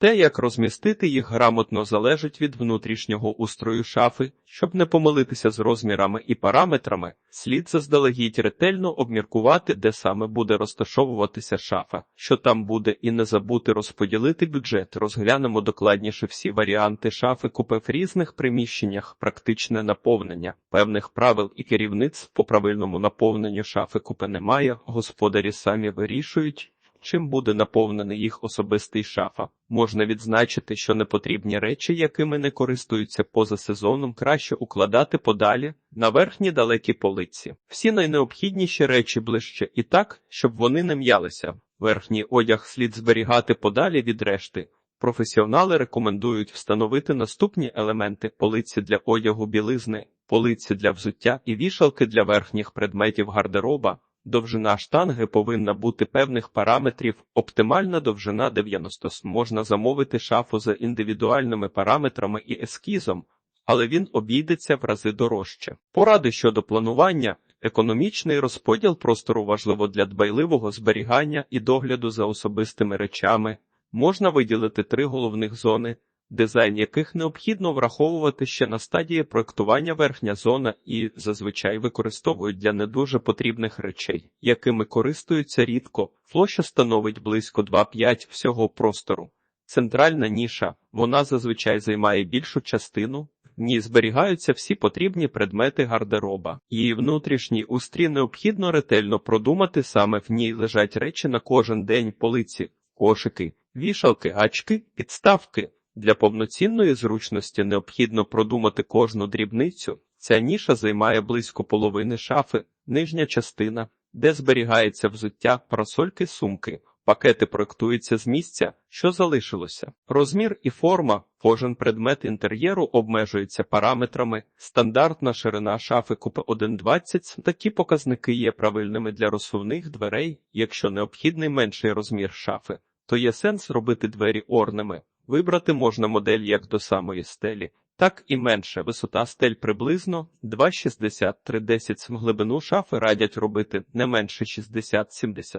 Те, як розмістити їх грамотно, залежить від внутрішнього устрою шафи, щоб не помилитися з розмірами і параметрами, слід заздалегідь ретельно обміркувати, де саме буде розташовуватися шафа, що там буде, і не забути розподілити бюджет. Розглянемо докладніше всі варіанти шафи купе в різних приміщеннях, практичне наповнення, певних правил і керівництв по правильному наповненню шафи купе немає. Господарі самі вирішують. Чим буде наповнений їх особистий шафа? Можна відзначити, що непотрібні речі, якими не користуються поза сезоном, краще укладати подалі на верхні далекі полиці. Всі найнеобхідніші речі ближче і так, щоб вони не м'ялися. Верхній одяг слід зберігати подалі від решти. Професіонали рекомендують встановити наступні елементи: полиці для одягу білизни, полиці для взуття і вішалки для верхніх предметів гардероба. Довжина штанги повинна бути певних параметрів, оптимальна довжина 90 см. Можна замовити шафу за індивідуальними параметрами і ескізом, але він обійдеться в рази дорожче. Поради щодо планування. Економічний розподіл простору важливо для дбайливого зберігання і догляду за особистими речами. Можна виділити три головних зони, дизайн яких необхідно враховувати ще на стадії проектування верхня зона і зазвичай використовують для не дуже потрібних речей, якими користуються рідко. Площа становить близько 2,5 всього простору. Центральна ніша, вона зазвичай займає більшу частину. В ній зберігаються всі потрібні предмети гардероба. Її внутрішній устрій необхідно ретельно продумати саме в ній лежать речі на кожен день полиці, кошики, вішалки, гачки, підставки. Для повноцінної зручності необхідно продумати кожну дрібницю. Ця ніша займає близько половини шафи, нижня частина, де зберігається взуття, парасольки, сумки. Пакети проектуються з місця, що залишилося. Розмір і форма, кожен предмет інтер'єру обмежується параметрами. Стандартна ширина шафи купе 1,20. Такі показники є правильними для розсувних дверей. Якщо необхідний менший розмір шафи, то є сенс робити двері орними. Вибрати можна модель як до самої стелі, так і менше. Висота стель приблизно 2,60-3,10 см. Глибину шафи радять робити не менше 60-70 см.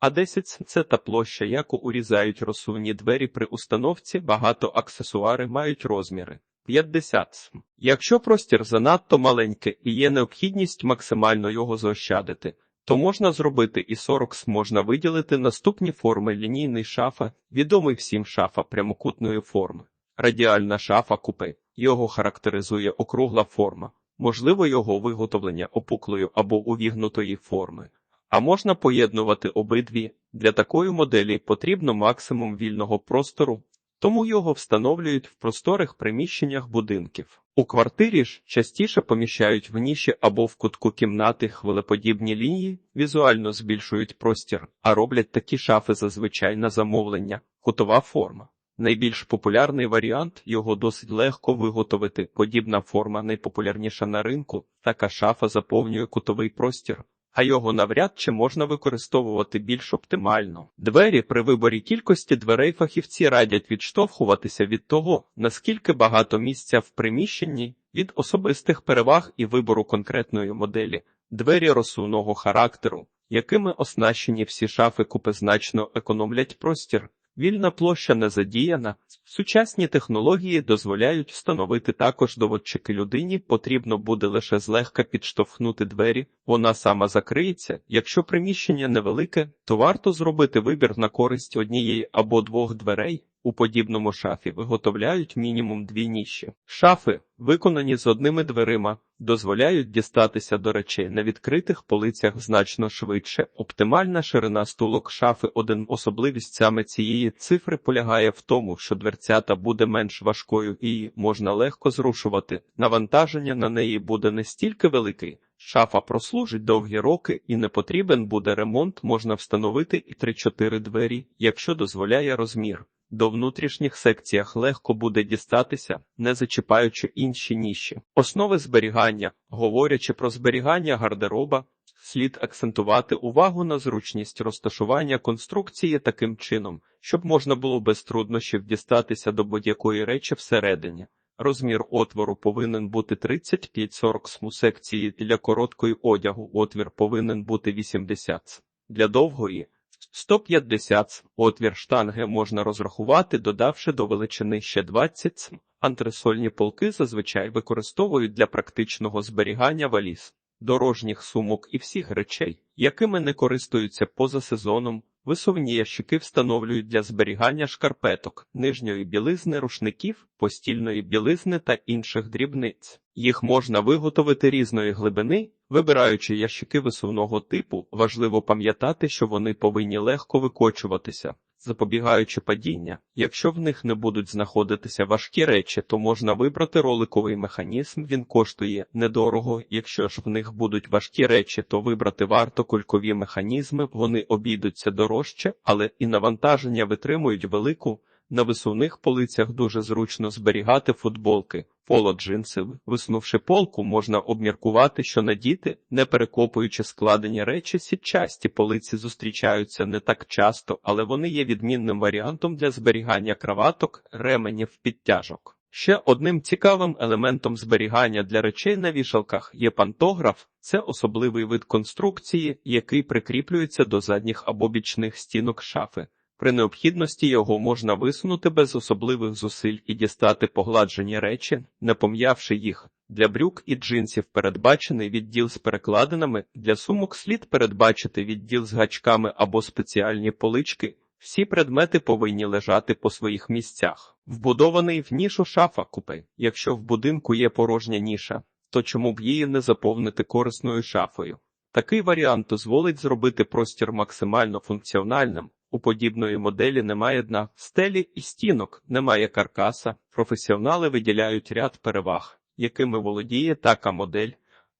А 10 см – це та площа, яку урізають розсувні двері при установці, багато аксесуари мають розміри. 50 см. Якщо простір занадто маленький і є необхідність максимально його заощадити, то можна зробити і 40 можна виділити наступні форми лінійний шафа, відомий всім шафа прямокутної форми. Радіальна шафа купе. Його характеризує округла форма, можливо його виготовлення опуклої або увігнутої форми. А можна поєднувати обидві. Для такої моделі потрібно максимум вільного простору, тому його встановлюють в просторих приміщеннях будинків. У квартирі ж частіше поміщають в ніші або в кутку кімнати хвилеподібні лінії, візуально збільшують простір, а роблять такі шафи зазвичай на замовлення, кутова форма. Найбільш популярний варіант його досить легко виготовити. Подібна форма найпопулярніша на ринку. Така шафа заповнює кутовий простір, а його навряд чи можна використовувати більш оптимально. Двері при виборі кількості дверей фахівці радять відштовхуватися від того, наскільки багато місця в приміщенні, від особистих переваг і вибору конкретної моделі, двері розсувного характеру, якими оснащені всі шафи купи значно економлять простір. Вільна площа не задіяна. Сучасні технології дозволяють встановити також доводчики людині. Потрібно буде лише злегка підштовхнути двері. Вона сама закриється. Якщо приміщення невелике, то варто зробити вибір на користь однієї або двох дверей. У подібному шафі виготовляють мінімум дві ніші. Шафи, виконані з одними дверима, дозволяють дістатися до речей на відкритих полицях значно швидше. Оптимальна ширина стулок шафи один особливість саме цієї цифри полягає в тому, що дверцята буде менш важкою і можна легко зрушувати. Навантаження на неї буде не стільки великий. Шафа прослужить довгі роки і не потрібен буде ремонт, можна встановити і 3-4 двері, якщо дозволяє розмір. До внутрішніх секціях легко буде дістатися, не зачіпаючи інші ніші. Основи зберігання, говорячи про зберігання гардероба, слід акцентувати увагу на зручність розташування конструкції таким чином, щоб можна було без труднощів дістатися до будь-якої речі всередині. Розмір отвору повинен бути 35-40 см секції для короткої одягу отвір повинен бути 80 см. Для довгої 150 см. Отвір штанги можна розрахувати, додавши до величини ще 20 см. Антресольні полки зазвичай використовують для практичного зберігання валіз, дорожніх сумок і всіх речей, якими не користуються поза сезоном. Висувні ящики встановлюють для зберігання шкарпеток, нижньої білизни, рушників, постільної білизни та інших дрібниць. Їх можна виготовити різної глибини, вибираючи ящики висувного типу. Важливо пам'ятати, що вони повинні легко викочуватися, запобігаючи падіння. Якщо в них не будуть знаходитися важкі речі, то можна вибрати роликовий механізм. Він коштує недорого. Якщо ж в них будуть важкі речі, то вибрати варто кулькові механізми. Вони обійдуться дорожче, але і навантаження витримують велику. На висувних полицях дуже зручно зберігати футболки, поло джинси. Виснувши полку, можна обміркувати, що надіти, не перекопуючи складені речі, сітчасті полиці зустрічаються не так часто, але вони є відмінним варіантом для зберігання краваток, ременів, підтяжок. Ще одним цікавим елементом зберігання для речей на вішалках є пантограф. Це особливий вид конструкції, який прикріплюється до задніх або бічних стінок шафи. При необхідності його можна висунути без особливих зусиль і дістати погладжені речі, не пом'явши їх. Для брюк і джинсів передбачений відділ з перекладинами, для сумок слід передбачити відділ з гачками або спеціальні полички. Всі предмети повинні лежати по своїх місцях. Вбудований в нішу шафа купи. Якщо в будинку є порожня ніша, то чому б її не заповнити корисною шафою? Такий варіант дозволить зробити простір максимально функціональним. У подібної моделі немає дна, стелі і стінок, немає каркаса. Професіонали виділяють ряд переваг, якими володіє така модель.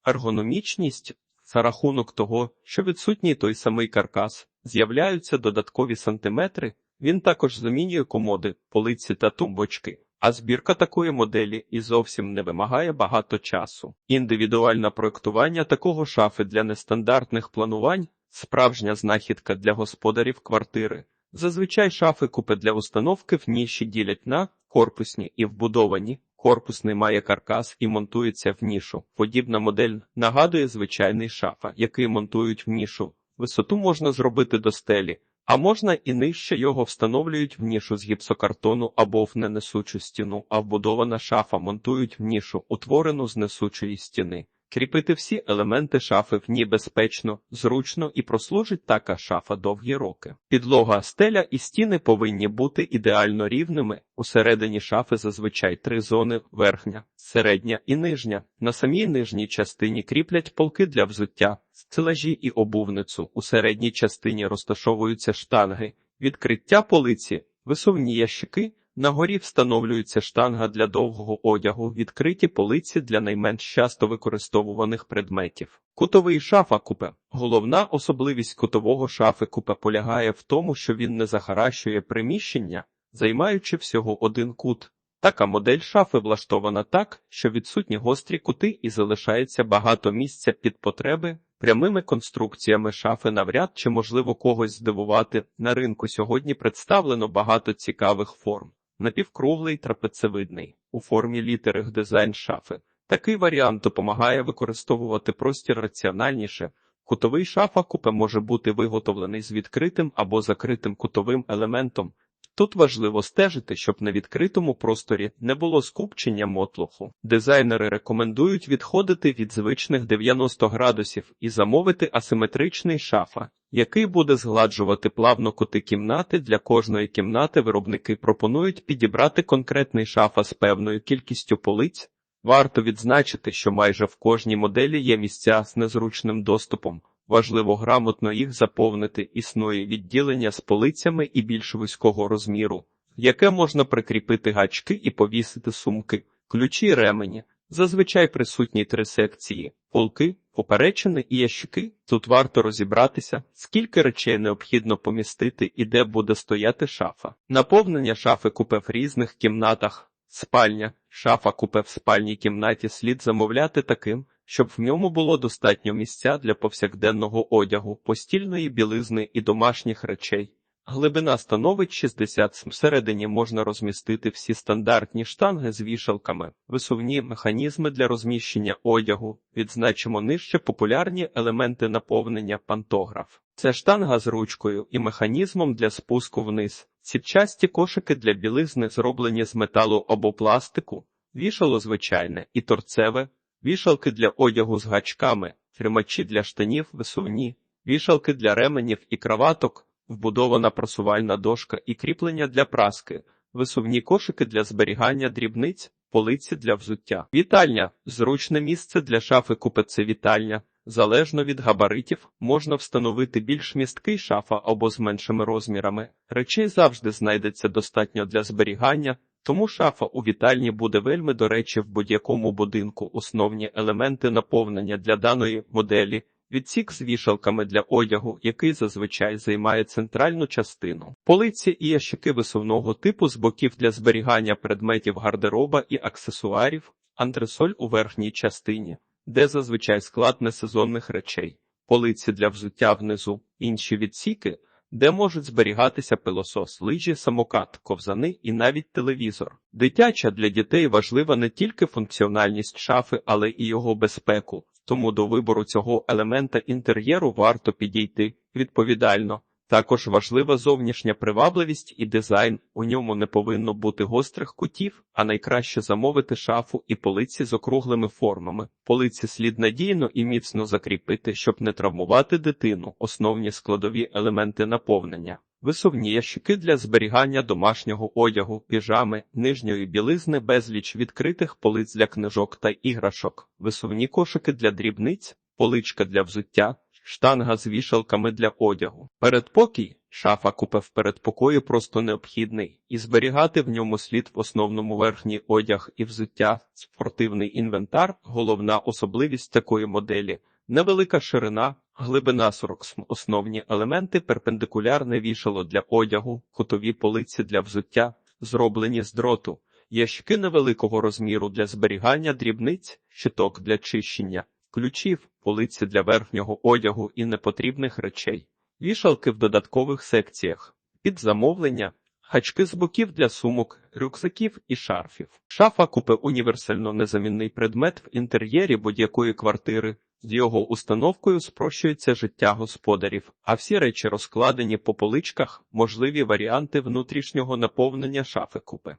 Ергономічність за рахунок того, що відсутній той самий каркас, з'являються додаткові сантиметри. Він також замінює комоди, полиці та тумбочки. А збірка такої моделі і зовсім не вимагає багато часу. Індивідуальне проектування такого шафи для нестандартних планувань справжня знахідка для господарів квартири. Зазвичай шафи купи для установки в ніші ділять на корпусні і вбудовані. Корпусний має каркас і монтується в нішу. Подібна модель нагадує звичайний шафа, який монтують в нішу. Висоту можна зробити до стелі, а можна і нижче його встановлюють в нішу з гіпсокартону або в ненесучу стіну, а вбудована шафа монтують в нішу, утворену з несучої стіни. Кріпити всі елементи шафи в ній безпечно, зручно і прослужить така шафа довгі роки. Підлога, стеля і стіни повинні бути ідеально рівними. Усередині шафи зазвичай три зони: верхня, середня і нижня. На самій нижній частині кріплять полки для взуття, стелажі і обувницю. У середній частині розташовуються штанги, відкриття полиці, висувні ящики. На горі встановлюється штанга для довгого одягу, відкриті полиці для найменш часто використовуваних предметів. Кутовий шафа купе. Головна особливість кутового шафи купе полягає в тому, що він не захаращує приміщення, займаючи всього один кут. Така модель шафи влаштована так, що відсутні гострі кути і залишається багато місця під потреби. Прямими конструкціями шафи навряд чи можливо когось здивувати. На ринку сьогодні представлено багато цікавих форм напівкруглий трапецевидний у формі літери дизайн шафи. Такий варіант допомагає використовувати простір раціональніше. Кутовий шафа купе може бути виготовлений з відкритим або закритим кутовим елементом. Тут важливо стежити, щоб на відкритому просторі не було скупчення мотлуху. Дизайнери рекомендують відходити від звичних 90 градусів і замовити асиметричний шафа, який буде згладжувати плавно кути кімнати. Для кожної кімнати виробники пропонують підібрати конкретний шафа з певною кількістю полиць. Варто відзначити, що майже в кожній моделі є місця з незручним доступом. Важливо грамотно їх заповнити. Існує відділення з полицями і більш вузького розміру, яке можна прикріпити гачки і повісити сумки, ключі ремені. Зазвичай присутні три секції: полки, поперечини і ящики. Тут варто розібратися, скільки речей необхідно помістити і де буде стояти шафа. Наповнення шафи купе в різних кімнатах. Спальня, шафа купе в спальній кімнаті слід замовляти таким, щоб в ньому було достатньо місця для повсякденного одягу, постільної білизни і домашніх речей. Глибина становить 60 см. Всередині можна розмістити всі стандартні штанги з вішалками, висувні механізми для розміщення одягу. Відзначимо нижче популярні елементи наповнення пантограф. Це штанга з ручкою і механізмом для спуску вниз. Сітчасті кошики для білизни зроблені з металу або пластику, вішало звичайне і торцеве, вішалки для одягу з гачками, тримачі для штанів висувні, вішалки для ременів і краваток, вбудована просувальна дошка і кріплення для праски, висувні кошики для зберігання дрібниць, полиці для взуття. Вітальня зручне місце для шафи купе вітальня. Залежно від габаритів, можна встановити більш місткий шафа або з меншими розмірами. Речей завжди знайдеться достатньо для зберігання, тому шафа у вітальні буде вельми до речі в будь-якому будинку. Основні елементи наповнення для даної моделі. Відсік з вішалками для одягу, який зазвичай займає центральну частину. Полиці і ящики висувного типу з боків для зберігання предметів гардероба і аксесуарів, антресоль у верхній частині, де зазвичай склад несезонних речей, полиці для взуття внизу, інші відсіки, де можуть зберігатися пилосос, лижі, самокат, ковзани і навіть телевізор. Дитяча для дітей важлива не тільки функціональність шафи, але і його безпеку. Тому до вибору цього елемента інтер'єру варто підійти відповідально. Також важлива зовнішня привабливість і дизайн. У ньому не повинно бути гострих кутів, а найкраще замовити шафу і полиці з округлими формами. Полиці слід надійно і міцно закріпити, щоб не травмувати дитину. Основні складові елементи наповнення. Висувні ящики для зберігання домашнього одягу, піжами, нижньої білизни, безліч відкритих полиць для книжок та іграшок, висувні кошики для дрібниць, поличка для взуття, штанга з вішалками для одягу. Передпокій, шафа купе в передпокої просто необхідний, і зберігати в ньому слід в основному верхній одяг і взуття, спортивний інвентар, головна особливість такої моделі. Невелика ширина, глибина 40 см. Основні елементи перпендикулярне вішало для одягу, кутові полиці для взуття, зроблені з дроту, ящики невеликого розміру для зберігання дрібниць, щиток для чищення, ключів, полиці для верхнього одягу і непотрібних речей, вішалки в додаткових секціях, під замовлення, гачки з боків для сумок, рюкзаків і шарфів. Шафа купе універсально незамінний предмет в інтер'єрі будь-якої квартири. З його установкою спрощується життя господарів, а всі речі розкладені по поличках, можливі варіанти внутрішнього наповнення шафи купе.